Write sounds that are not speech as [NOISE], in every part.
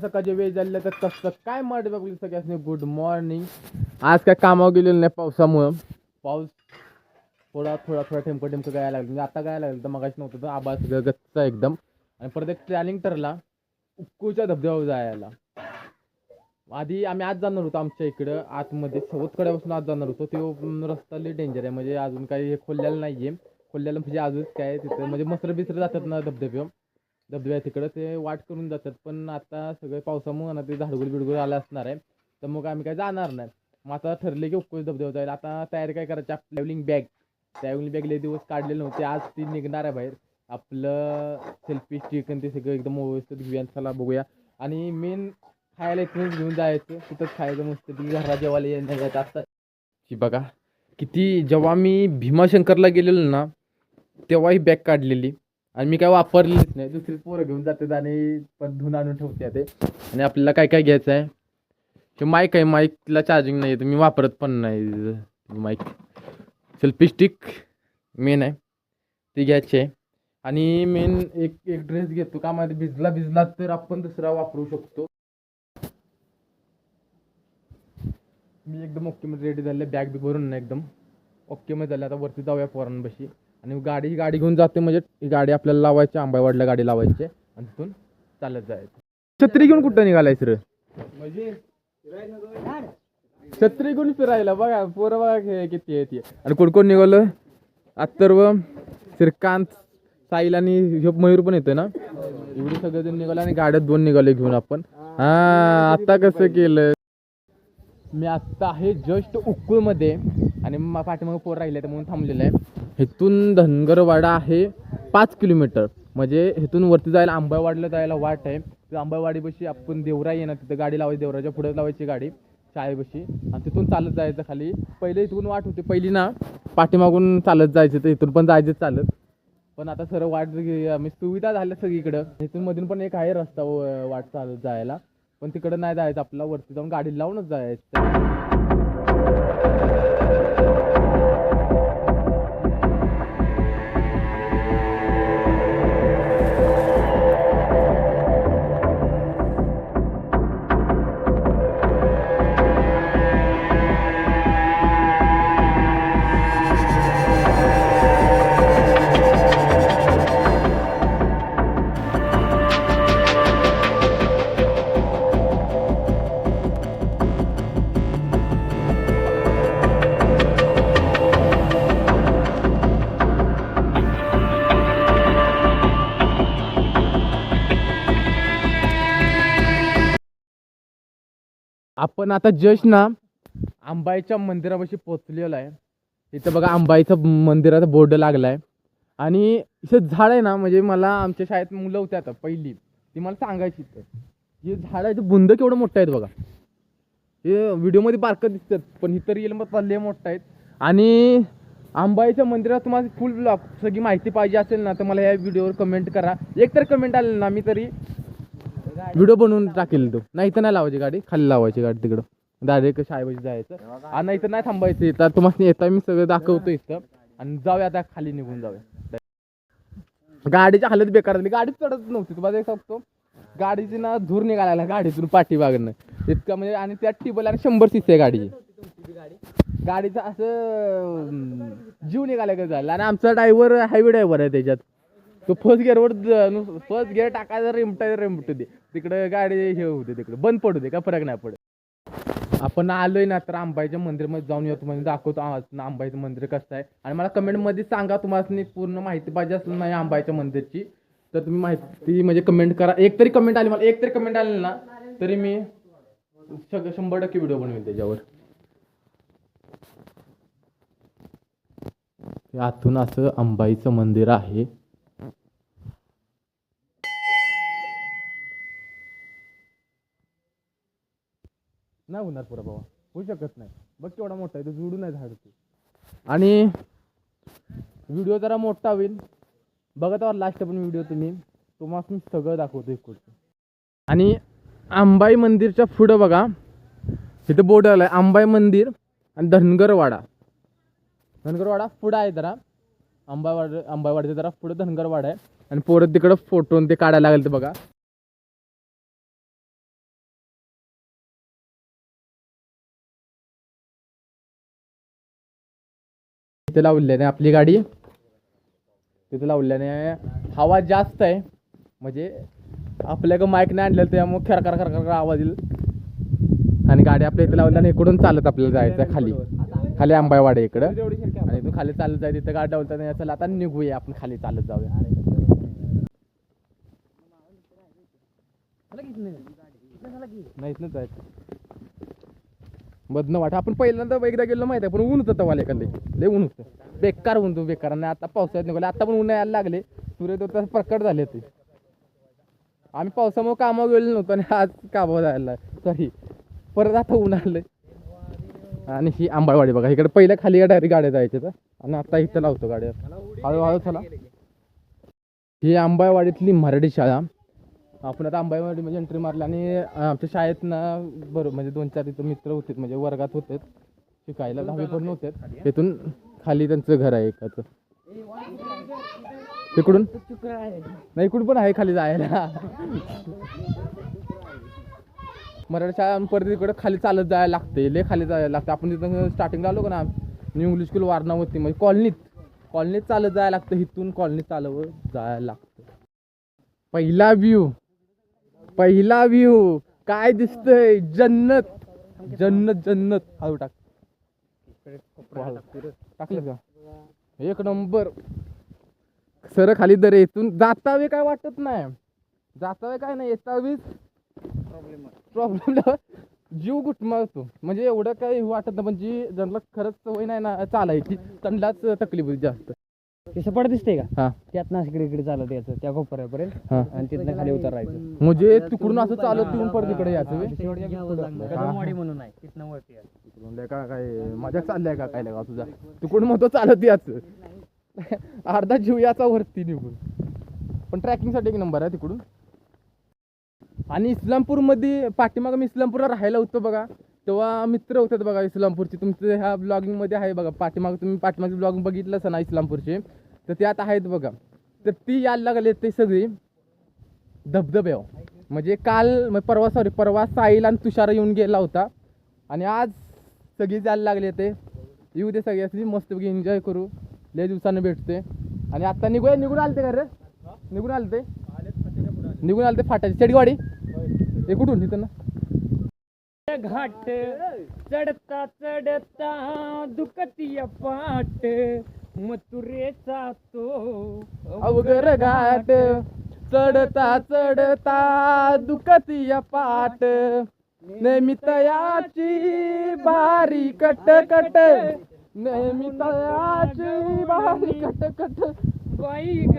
सकाळचे वेळ झाले तर कसं काय माड बघली सगळ्यासनी गुड मॉर्निंग आज काय कामावर गेलेलं नाही पावसामुळं. पाऊस थोडा थोडा थोडा ठेमकं ठेमकं गायला लागलं. म्हणजे आता गायला लागलं तर मगाशी नव्हतं तर आबाज सगळं गच्च एकदम. आणि परत एक प्लॅनिंग ठरला उक्कूच्या धबधब्यावर जायला. आधी आम्ही आज जाणार होतो आमच्या इकडं आतमध्ये. सवतकड्यापासून आज जाणार होतो. तो रस्ता लई डेंजर आहे. म्हणजे अजून काही हे खोललेलं नाही म्हणजे आहे खोललेलं म्हणजे अजूनच काय तिथं. म्हणजे मसर बिसर जातात ना धबधबे. धबधब्या तिकडं ते वाट करून जातात. पण आता सगळे पावसामुळं ना ते झाडगुळ बिडगुल आलं असणार आहे. तर मग आम्ही काय जाणार नाही. मग आता ठरले की उक्कूच धबधबा जाईल. आता तयारी काय करायची? ट्रॅव्हलिंग बॅग ट्रॅव्हलिंग बॅग लई दिवस काढलेले नव्हते. आज ती निघणार आहे बाहेर. आपलं सेल्फी स्टिक आणि ते सगळं एकदम व्यवस्थित घेऊया. चला बघूया. आणि मेन खायला इथूनच घेऊन जायचं. तिथंच खायचं मस्त ती घरा जेवायला जायचं आता. की बघा किती जेव्हा मी भीमाशंकरला गेलेलो ना तेव्हा ही बॅग काढलेली. आणि मी काय वापरलीच नाही. दुसरी पोरं घेऊन जातात आणि पण धुवून आणून ठेवते ते. आणि आपल्याला काय काय घ्यायचं आहे? ते माईक आहे माईकला चार्जिंग नाही आहे तर मी वापरत पण नाही माईक सेल्फी स्टिक मेन आहे. ती घ्यायची आहे. आणि मेन एक एक ड्रेस घेतो. का मध्ये भिजला भिजला तर आपण दुसरा वापरू शकतो. मी एकदम ओके मध्ये रेडी झाले बॅग बी भरून ना एकदम. ओके मध्ये झालं. आता वरती जाऊया पोरांपाशी. आणि गाडी ही गाडी घेऊन जाते म्हणजे ही गाडी आपल्याला लावायची आंबावाडला गाडी लावायची आणि तिथून चालत जायचं. छत्री घेऊन कुठं निघालायस रे म्हणजे छत्री घेऊन फिरायला बघा पोरं बघा कि- किती आहे ती. आणि कोण कोण निघालं? अत्तर्व श्रीकांत साहिल आणि ह्यो मयूर पण येतोय ना? एवढे सगळेजण निघाले आणि गाड्यात दोन निघाले घेऊन आपण. हा आता कसं केलं? मी आत्ता आहे जस्ट उक्कूळमध्ये आणि मग पाठीमागं पोर राहिले म्हणून थांबलेलं आहे. इथून धनगरवाडा आहे पाच किलोमीटर. म्हणजे इथून वरती जायला आंबळवाडीला जायला वाट आहे. तर आंबावाडीपाशी आपण देवरा येणार ना तिथं गाडी लावायची देवराच्या पुढे लावायची गाडी शाळेपाशी. आणि तिथून चालत जायचं खाली. पहिले इथून वाट होती. पहिली ना पाठीमागून चालत जायचं तर इथून पण जायचं चालत. पण आता सर्व वाट म्हणजे सुविधा झाल्या सगळीकडं. इथून मधून पण एक आहे रस्ता व- वाट चालत जायला. पण तिकडं नाही जायचं. आपल्याला वरती जाऊन गाडी लावूनच जायचं. आपण आता जस्ट ना आंबाईच्या मंदिरापाशी पोचलेलो आहे. इथं बघा आंबाईचं मंदिराचा बोर्ड लागला आहे आणि इथं झाड आहे ना म्हणजे मला आमच्या शाळेत मुलं होती आता पहिली. ती मला सांगायची इथं. हे झाड आहे ते बुंद केवढं मोठं आहेत बघा. हे व्हिडिओमध्ये बारकं दिसतात पण इतर येईल मग लय मोठं आहेत. आणि आंबाईच्या मंदिरात तुम्हाला फुल ब्लॉग सगळी माहिती पाहिजे असेल ना तर मला या व्हिडिओवर कमेंट करा. एक तर कमेंट आले ना मी तरी व्हिडिओ बनवून टाकेल तो. नाही तर नाही लावायची गाडी खाली लावायची गाडी तिकडं. डायरेक्ट शाळेपाशी जायचं. आणि नाही तर नाही थांबायचं इथं. तुम्हाला येता मी सगळं दाखवतो इथं. आणि जाऊया आता खाली निघून जाऊया. गाडीची हालत बेकार झाली. गाडीच चढत नव्हती. तुम्हाला एक सांगतो. गाडीची ना धूर निघाला गाडीतून पाठीमागनं. इतकं म्हणजे आणि त्यात टिबल आणि शंभर सीसी आहे गाडीची. गाडीचं असं जीव निघाला का झाला. आणि आमचा ड्रायव्हर हायवे ड्रायव्हर आहे त्याच्यात. तो फर्स्ट गिअरवर फर्स्ट गिअर टाकायचा रिमटा रिमटू दे. तिकडं गाडी हे होते तिकडे. बंद पडू दे का? फरक नाही पडत. आपण आलोय ना तर आंबाईच्या मंदिरमध्ये जाऊन येऊ. तुम्हाला दाखवतो आंबाईचं मंदिर कसं आहे. आणि मला कमेंटमध्ये सांगा तुम्हाला पूर्ण माहिती पाहिजे असेल नाही आंबाईच्या मंदिरची तर तुम्ही माहिती म्हणजे कमेंट करा. एक तरी कमेंट आली मला. एक तरी कमेंट आली ना तरी मी सगळं शंभर टक्के व्हिडिओ बनवेल त्याच्यावर. आतून असं अंबाईचं मंदिर आहे. नाही होणार पुरा बाबा. होऊ शकत नाही. बघ केवढा मोठा आहे. तो जुडू नाही झाड तू. आणि व्हिडिओ जरा मोठा होईल. बघत आहोत लास्ट पण व्हिडिओ तुम्ही. तुम्हाला मी सगळं दाखवतो इकडचं. आणि अंबाई मंदिरच्या पुढं बघा. इथं बोर्ड आलं आहे अंबाई मंदिर आणि धनगरवाडा. धनगरवाडा पुढं आहे जरा. अंबावाड अंबावाडच्या जरा पुढं धनगरवाडा आहे. आणि पोरं तिकडं फोटो ते काढायला लागेल ते बघा. तिथे लावल्याने आपली गाडी. तिथे लावल्याने हवा जास्त आहे. म्हणजे आपल्याकडं माईक नाही आणलेलं त्यामुळे खर खर खर खर आवाज येईल. आणि गाडी आपल्या इथे लावल्याने इकडून चालत आपल्याला जायचं खाली. खाली आंबाईवाडे इकडं. आणि इथून खाली चालत जायचं तिथं गाडी लावतात चला आता निघूया आपण खाली चालत जाऊया. नाहीत ना जायचं मधनं वाट. आपण पहिल्यांदा एकदा गेलो माहिती आहे पण ऊन होतं तवाला एखादे. लय ऊन होतं. बेकार ऊन तो बेकार. आणि आता पावसाळ्यात निघाले. आता पण ऊन यायला लागले. सूर्य तर प्रकट झाले ते आम्ही पावसामुळे कामावर गेलो नव्हतो आणि आज कामावर जायला सॉरी परत आता ऊन आलंय. आणि ही आंबाळवाडी बघा. इकडे पहिल्या खाली डायरेक्ट गाड्या जायच्या तर आणि आता इथं लावतो गाड्या. हळूहळू चला. ही आंबाळवाडीतली मराठी शाळा. आपण आता अंबाईमध्ये एंट्री मारली आणि आमच्या शाळेत ना बरोबर म्हणजे दोन चार इथं मित्र होते म्हणजे वर्गात होते. शिकायला दहावी पण नव्हते. तिथून खाली त्यांचं घर आहे एकाचं. तिकडून? नाही इकडून पण आहे खाली जायला. मराठी शाळा परत इकडे खाली चालत जायला लागते लय खाली जायला लागतं आपण तिथं स्टार्टिंगला आलो का ना न्यू इंग्लिश स्कूल वारणावरती म्हणजे कॉलनीत कॉलनीत चालत जायला लागतं इथून कॉलनीत चालवं जायला लागतं. पहिला व्ह्यू पहिला व्ह्यू काय दिसतंय? जन्नत. जन्नत जन्नत. हळू टाक. टाकलं का? एक नंबर. सर खाली दर इथून जातावे काय वाटत नाही. जातावे काय नाही. येतावीच प्रॉब्लेम प्रॉब्लेम जीव गुटमाळतो म्हणजे एवढं काही वाटत नाही. पण जी ज्यांना खरंच सवय नाही ना चालायची. त्यांनाच तकलीफ होती जास्त. ते सपाट दिसते का? हा. त्यात ना इकडे इकडे चालत यायचं त्या कोपऱ्यापर्यंत. हा. आणि तिथनं खाली उतरायचं. म्हणजे तिकडून असं चालत येऊन परत इकडे यायचं व्हय? कदमवाडी म्हणून आहे तिथनं वरती आहे. तिकडून लय का काय मजा चाललाय का काय लगा तुझा? तिकडून म्हणतो चालत याच [LAUGHS] अर्धा जीव याचा वरती निघून. पण ट्रॅकिंगसाठी एक नंबर आहे तिकडून. आणि इस्लामपूरमध्ये पाठीमागं मी इस्लामपूरला राहायला होतो बघा. तेव्हा मित्र होते बघा इस्लामपूरचे. तुमचं ह्या ब्लॉगिंगमध्ये आहे बघा. पाठीमाग तुम्ही पाठीमागचे ब्लॉगिंग बघितलंच ना इस्लामपूरचे? तर ते आता आहेत बघा. तर ती यायला लागले ते सगळी धबधब्यावर म्हणजे काल परवा सॉरी परवा साहिल आणि तुषार येऊन गेला होता. आणि आज सगळी जायला लागले ते. येऊ दे सगळे असली मस्तपैकी एन्जॉय करू. लय दिवसानं भेटते आणि आता निघूया. निघून आलते का रे? निघून आलते? निघून आलते फाटाची चडीवाडी हे कुठून? इथं ना? घाट चढता चढता दुखतीय पाट मथुरेचा तो अवघर घाट. चढता चढता दुखती पाट नेमितयाची बारी कट कट नेमितयाची बारी कट कट बाई ग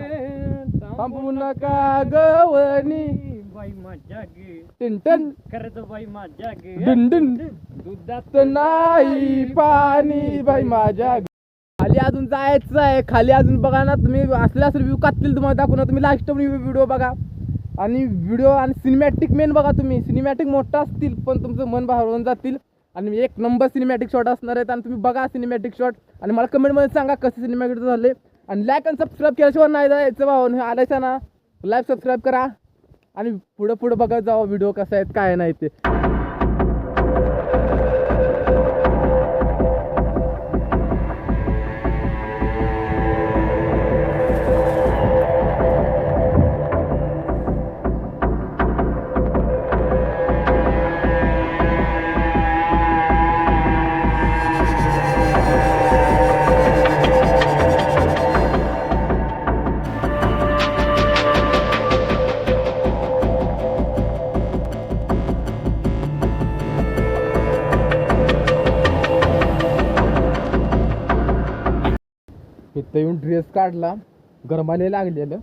थांबू नका गवणी बाई माझ्या गे. टिंटन खरंच बाई माझ्या गे. डिंडिन दुधात नाही पाणी बाई माझ्या खाली अजून जायचं आहे. खाली अजून बघा ना तुम्ही असले असले व्ह्यू काढतील तुम्हाला दाखवणार तुम्ही लास्ट व्हिडिओ बघा. आणि व्हिडिओ आणि सिनेमॅटिक मेन बघा तुम्ही. सिनेमॅटिक मोठा असतील पण तुमचं मन भारून जातील. आणि एक नंबर सिनेमॅटिक शॉट असणार आहेत. आणि तुम्ही बघा सिनेमॅटिक शॉट आणि मला कमेंटमध्ये सांगा कसे सिनेमॅटिक झाले. आणि लाईक आणि सबस्क्राईब केल्याशिवाय नाही जायचं भाऊ आलायचं ना? लाईक सबस्क्राईब करा. आणि पुढं पुढं बघत जावा व्हिडिओ कसा आहेत काय नाही ते. इथं येऊन ड्रेस काढला गरमाने लागलेलं.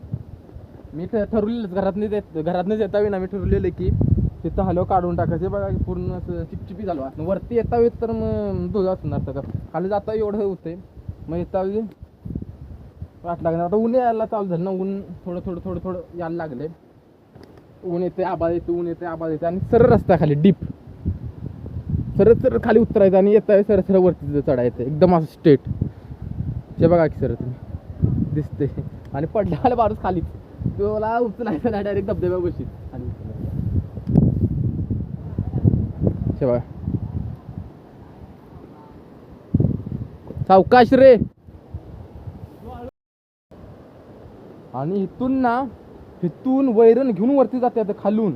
मी तर ठरवलेलं घरातनं येत घरातनंच येता ना मी ठरवलेलं की तिथं हलव काढून टाकायचे. बघा पूर्ण असं चिपचिपी झालो वरती येता येत तर मग धुळं असणार सगळं खाली जाता एवढं होते मग येता वाट लागणार. आता ऊन यायला चालू झालं ना ऊन थोडं थोडं थोडं थोडं यायला लागले ऊन येते आबाद येते ऊन येते आबाद येते आणि सरळ रस्ता खाली डीप सरळ सरळ खाली उतरायचं आणि येता सरळ सरळ वरती चढायचं. एकदम असं स्ट्रेट हे बघा की सर तुम्ही. दिसते आणि पडला मला माणूस खाली तो मला उचल नाही डायरेक्ट धबधब्या बशीत. आणि बघा. सावकाश रे. आणि इथून ना इथून वैरण घेऊन वरती जाते आता खालून.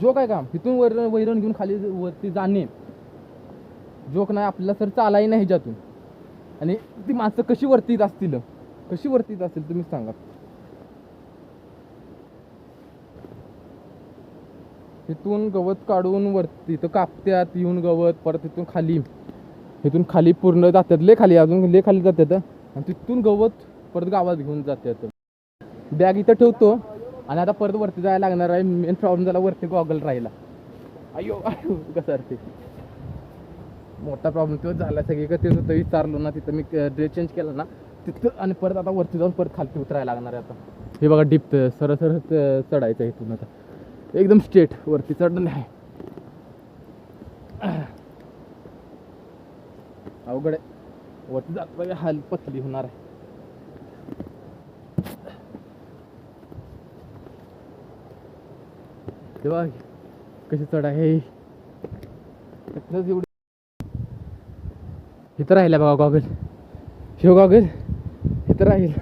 जो काय काम? इथून वैरण वैरण घेऊन खाली वरती जाणे. जोक नाही आपल्याला सर चालाय नाही ह्याच्यातून. आणि ती माणसं कशी वरती येत असतील? कशी वरती येत असतील तुम्ही सांगा. तिथून गवत काढून वरती तर कापत्यात येऊन गवत परत तिथून खाली. इथून खाली पूर्ण जातात लय खाली अजून लय खाली जातात आणि तिथून गवत परत गावात घेऊन जातात बॅग इथं ठेवतो आणि आता परत वरती जायला लागणार आहे. मेन प्रॉब्लेम झाला वरती गॉगल राहिला अयो अयो कसं ते? मोठा प्रॉब्लेम तो झाला सगळी का तेच होतं विचारलो ना तिथं मी ड्रेस चेंज केला ना तिथं आणि परत आता वरती जाऊन परत खालती उतरायला लागणार आहे आता. हे बघा डीप सरळ सरळ चढायचं आहे इथून आता. एकदम स्ट्रेट वरती चढणं नाही. अवघड आहे. वरती जात पाहिजे हाल पतली होणार आहे. तेव्हा कशी चढ आहे एवढी इथं राहिला बघा गॉगल शिव गॉगल इथं राहील.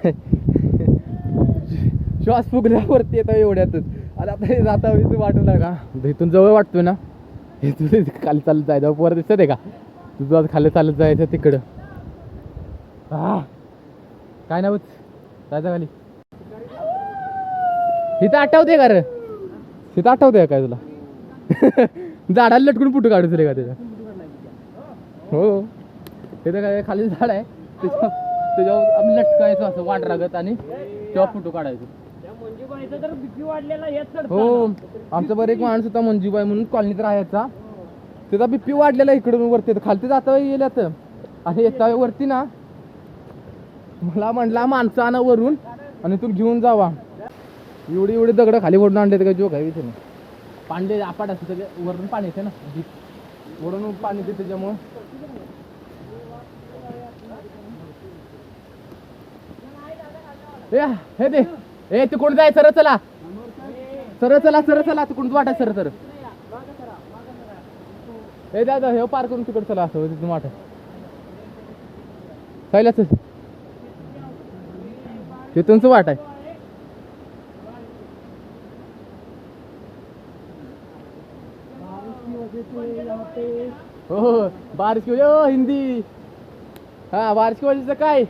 श्वास फुगल्यावरती येतो एवढ्यातच. आणि आता हे जाता इथं वाटू का इथून जवळ वाटतोय ना? इथून खाली चालत जायचं. वर दिसत आहे का? तुझं आज खाली चालत जायचं तिकडं. हा काय नाव जायचं खाली. इथं आठवते का रे? तिथं आठवते काय तुला? [LAUGHS] झाडाला लटकून फुटू काढू रे का त्याच्या हो. तिथं काय खाली झाड आहे. त्याच्या त्याच्यावर आम्ही लटकायचो असं वाटरागत आणि तेव्हा फोटो काढायचो. तर. हो आमचा बरं एक माणूस होता मंजूबाई म्हणून कॉलनीत राहायचा त्याचा बीपी वाढलेला इकडून वरती. तर खालती जाता गेल्यात आणि येता वरती ना. मला म्हणला माणसं आणा वरून आणि तू घेऊन जावा. एवढी एवढी दगड खाली ओढून आणले का जो काय नाही. पांडे आपाट असते वरून पाणी येते ना. वरून पाणी येते त्याच्यामुळं. ए, हे दे. ए तिकडून जाय सरळ चला. सर चला सर चला. तिकडून वाटा सर सर हे दादा हे पार करून तिकडे चला असं तिथून वाटा. खायला तिथूनच वाट आहे. हो हो, हो. बारिश की वजह ओ, हिंदी. हा बारिश की वजह काय?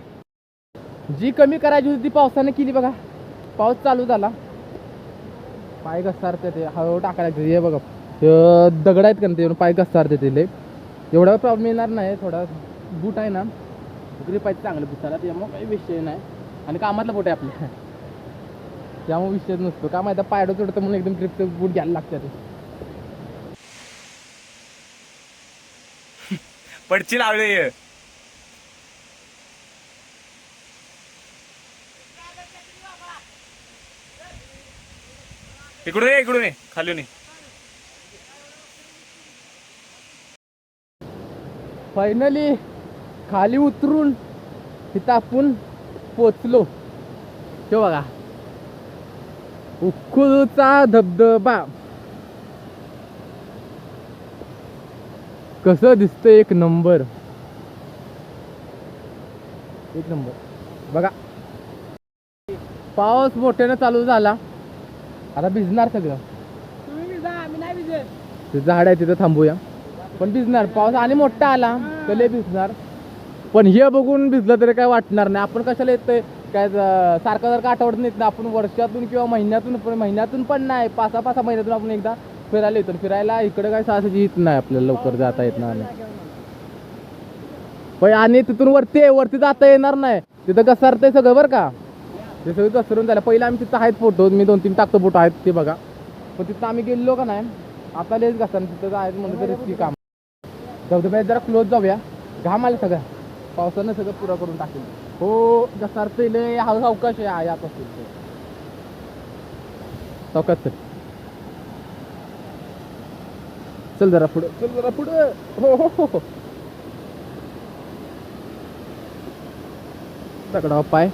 जी कमी करायची होती ती पावसानं केली बघा. पाऊस चालू झाला. पाय घसारते ते. हळूहळू टाकायला लागते. हे बघा. दगड आहेत का ना ते पाय घसारते ते लय. एवढा प्रॉब्लेम येणार नाही. थोडा बूट आहे ना. ग्रीप आहे चांगलं बुटाला त्यामुळे काही विषय नाही. आणि कामातला बोट आहे आपल्या त्यामुळे विषय नसतो. का माहिती पायडं चढतं म्हणून एकदम ग्रीपचं बूट घ्यायला लागतं ते. पडची लावले इकडून ये इकडून ये. खालून ये. फायनली खाली उतरून तिथं आपण पोचलो. ते बघा. उखुचा धबधबा. कसं दिसतंय एक नंबर. एक नंबर. बघा. पाऊस मोठ्यानं चालू झाला. आता भिजणार सगळं तुम्ही बी जा आम्ही नाही भिजत. ते झाड आहे तिथं थांबूया. पण भिजणार. पाऊस आणि मोठा आला तर लय भिजणार. पण हे बघून भिजलं तरी काय वाटणार नाही. आपण कशाला येतोय? काय ज- सारखं सारखं आठवडत नाहीत ना. आपण वर्षातून किंवा महिन्यातून पण महिन्यातून पण नाही. पाच सहा पाच सहा महिन्यातून आपण एकदा फिरायला येतो. फिरायला इकडे काय सहासाची येत नाही आपल्याला लवकर जाता येत नाही. पण आणि तिथून वरती वरती जाता येणार नाही. तिथं घसरतंय सगळं बरं का? ते सगळं घसरून झालं. पहिलं आम्ही तिथं आहेत फोटो मी दोन तीन टाकतो फोटो आहेत ते बघा. पण तिथं आम्ही गेलो का नाही आता लेच घसर तिथं जायचं म्हणलं तरी ती काम धबधब्यात जरा क्लोज जाऊया. घाम आलं सगळं. पावसानं सगळं पुरा करून टाकेल. हो घसरतंय लय हा अवकाश आहे यात असेल चौकात चल. चल जरा पुढं. चल जरा पुढं. हो हो हो हो. दगडावर पाय.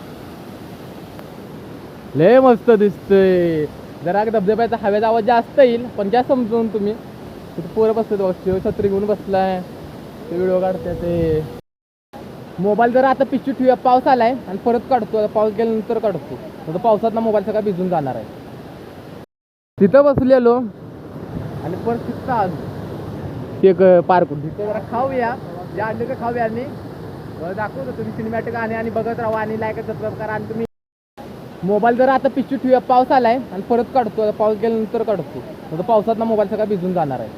लय मस्त दिसतंय. जरा धबधब्याचा हवेचा आवाज जास्त येईल पण जास्त समजून तुम्ही. तिथे पोरं बसतात बघ शिव छत्री घेऊन बसलाय. ते व्हिडिओ काढते ते. मोबाईल जरा आता पिशवी ठेवूया पाऊस आलाय आणि परत काढतो. आता पाऊस गेल्यानंतर काढतो. आता पावसात ना मोबाईल सगळा भिजून जाणार आहे. तिथं बसलेलो. आणि परत तिथं आलो ते एक पार्क तिथे जरा खाऊया. जे आणलं का खाऊया आणि दाखवतो तुम्ही सिनेमॅटिक गाणे आणि बघत राहा. आणि लाईक सबस्क्राईब करा. आणि तुम्ही मोबाईल जर आता पिशवी ठेवूया. पाऊस आलाय आणि परत काढतो. आता पाऊस गेल्यानंतर काढतो. पावसात ना मोबाईल सगळा भिजून जाणार आहे.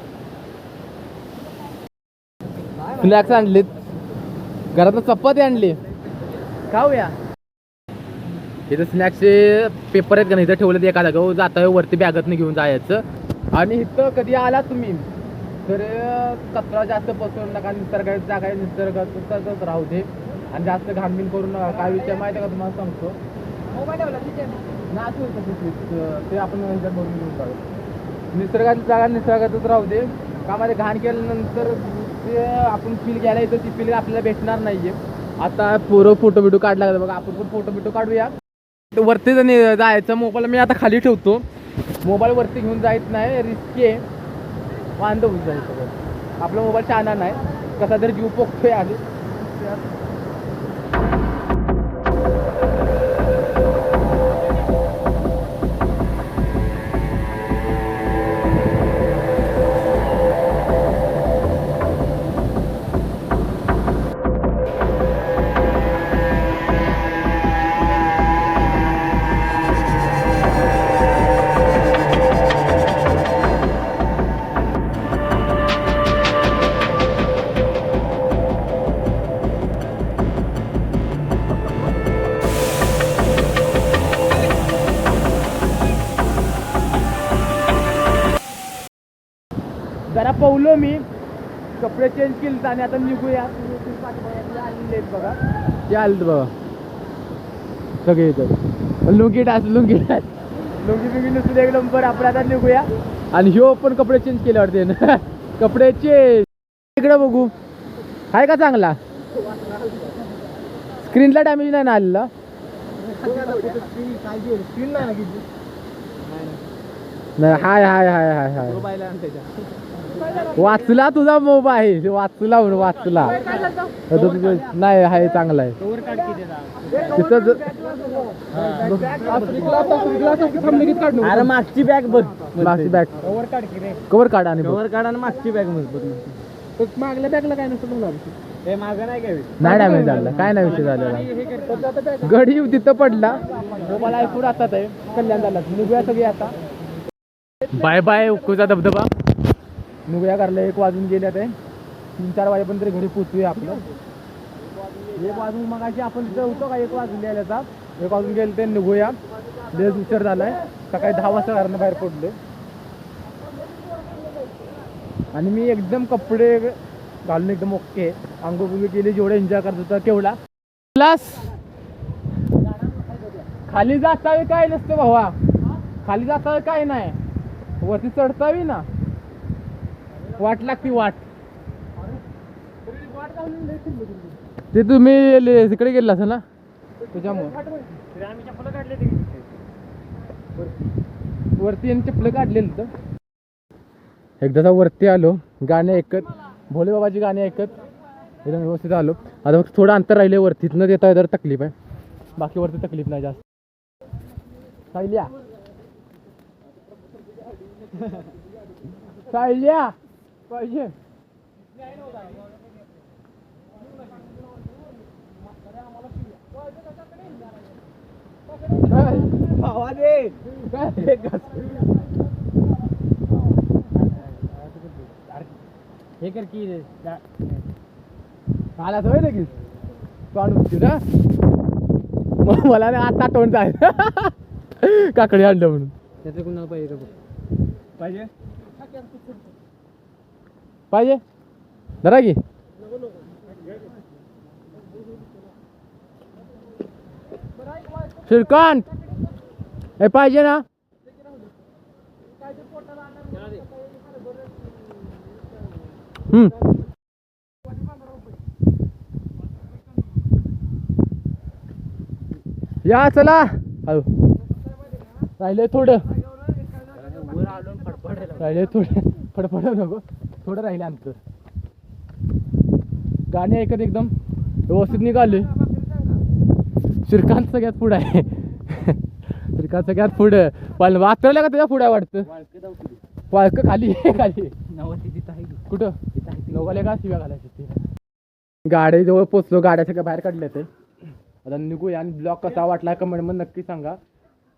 स्नॅक्स आणलीत. घरात चपाती आणली. खाऊया. इथं स्नॅक्सचे पेपर आहेत का नाही? इथं ठेवले एका जागा जाता वरती बॅगतनं घेऊन जायचं. आणि इथं कधी आला तुम्ही? तर कचरा जास्त पसरू नका. निसर्ग जागा निसर्ग तसंच राहू दे. आणि जास्त घाणबीण करू नका. काय विषय माहिती आहे का? तुम्हाला सांगतो. ते- आपण ह्याच्यात बघून घेऊन जाऊ. निसर्गाची जागा निसर्गातच राहू दे. कामध्ये घाण केल्यानंतर ते आपण फील घ्यायला येतो ती फील आपल्याला भेटणार नाहीये. आता पोरं फोटो बिटो काढला का बघा आपण पण फोटो बिटो काढूया. तर वरती जर जायचं मोबाईल मी आता खाली ठेवतो. मोबाईल वरती घेऊन जायचं नाही रिस्की आहे वांद होऊन जायचं आपला मोबाईल छान नाही. कसा तरी जीव पोखतोय आधी चेंज केले आणि आता निघूया. आलेले बघा ते आलेत बघा. सगळे इथं. लुंगी टास लुंगी टास लुंगी बिंगी नुसतं एक नंबर आपण आता निघूया. आणि ह्यो पण कपडे चेंज केले वाटते. ना [LAUGHS] कपडे चेंज इकडे बघू. आहे का चांगला? स्क्रीनला डॅमेज नाही ना आलेला? नाही हाय हाय हाय हाय हाय. वाचला तुझा मोबाईल. वाचला म्हणून वाचला. आता नाही आहे चांगला आहे. तिथं अरे मागची बॅग बघ. मागची बॅग. कवर काढ आणि. कवर काढ आणि मागची बॅग मजबूत मागल्या बॅगला काय नसतं हे मागं नाही काय नाही डॅमेज झाला काय नाही विषय झालेला. गडी तिथं पडला. मोबाईल आयफोन हातात आहे. कल्याण झाला निघूया सगळी आता. Bye bye. उक्कूचा धबधबा. निघूया करला एक वाजून गेल्यात आहे तीन चार वाजेपर्यंत तरी घरी पोचूया आपलं. एक वाजून मग आपण तिथं होतो का? एक वाजून गेल्याचा एक वाजून गेले ते निघूया. लेस उशीर झालाय. सकाळी दहा वाजता घरानं बाहेर पडले आणि मी एकदम कपडे घालून एकदम ओके. अंगोबिंगो केली जेवढे एन्जॉय करत होता तेवढा. प्लस खाली जाता काय नसतं भावा. खाली जाता काय नाही. वरती चढतावी ना. वाट लागती वाट. ते तुम्ही तिकडे गेला असेल ना? त्याच्यामुळे. आम्ही चप्पल काढले ते. वरती यांनी चपलं काढलेलं तर. एकदाचा वरती आलो गाणे ऐकत. भोले बाबाची गाणी ऐकत. एकदम व्यवस्थित आलो. आता फक्त थोडं अंतर राहिले वरती न देता जर तकलीफ आहे. बाकी वरती तकलीफ नाही जास्त. सायल्या. सायल्या! पाहिजे. दे काय? हे कर की रे आला होय लगेच. तोंड उठते ना. मग मला ना आता तोंड जाय काकडे आणलं म्हणून. त्याचं कुणाला पाहिजे? पाहिजे. पाहिजे? धरा की. श्रीकांत! हे पाहिजे ना. हम्म. या चला. हळू राहिले थोडं. राहिले थोडं. फडफड नको. थोडं राहिले अंतर. गाणे ऐकत एकदम व्यवस्थित निघाले. श्रीकांत सगळ्यात पुढं आहे. त्रिका सगळ्यात पुढं. पण वात्रला का तुझ्या पुढे वाटतं? वाळक खाली खाली कुठं? नवगाले का शिव्या घालायची गाडी जवळ पोचलो गाड्या सगळ्या बाहेर काढल्या ते? आता निघूया आणि ब्लॉग कसा वाटला कमेंटमध्ये नक्की सांगा.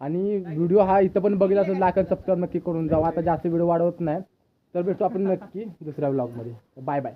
आणि व्हिडिओ हा इथं पण बघितला असेल लाख सबस्क्राईब नक्की करून जावा. आता जास्त व्हिडिओ वाढवत नाही. तर भेटतो आपण नक्की दुसऱ्या ब्लॉगमध्ये बाय बाय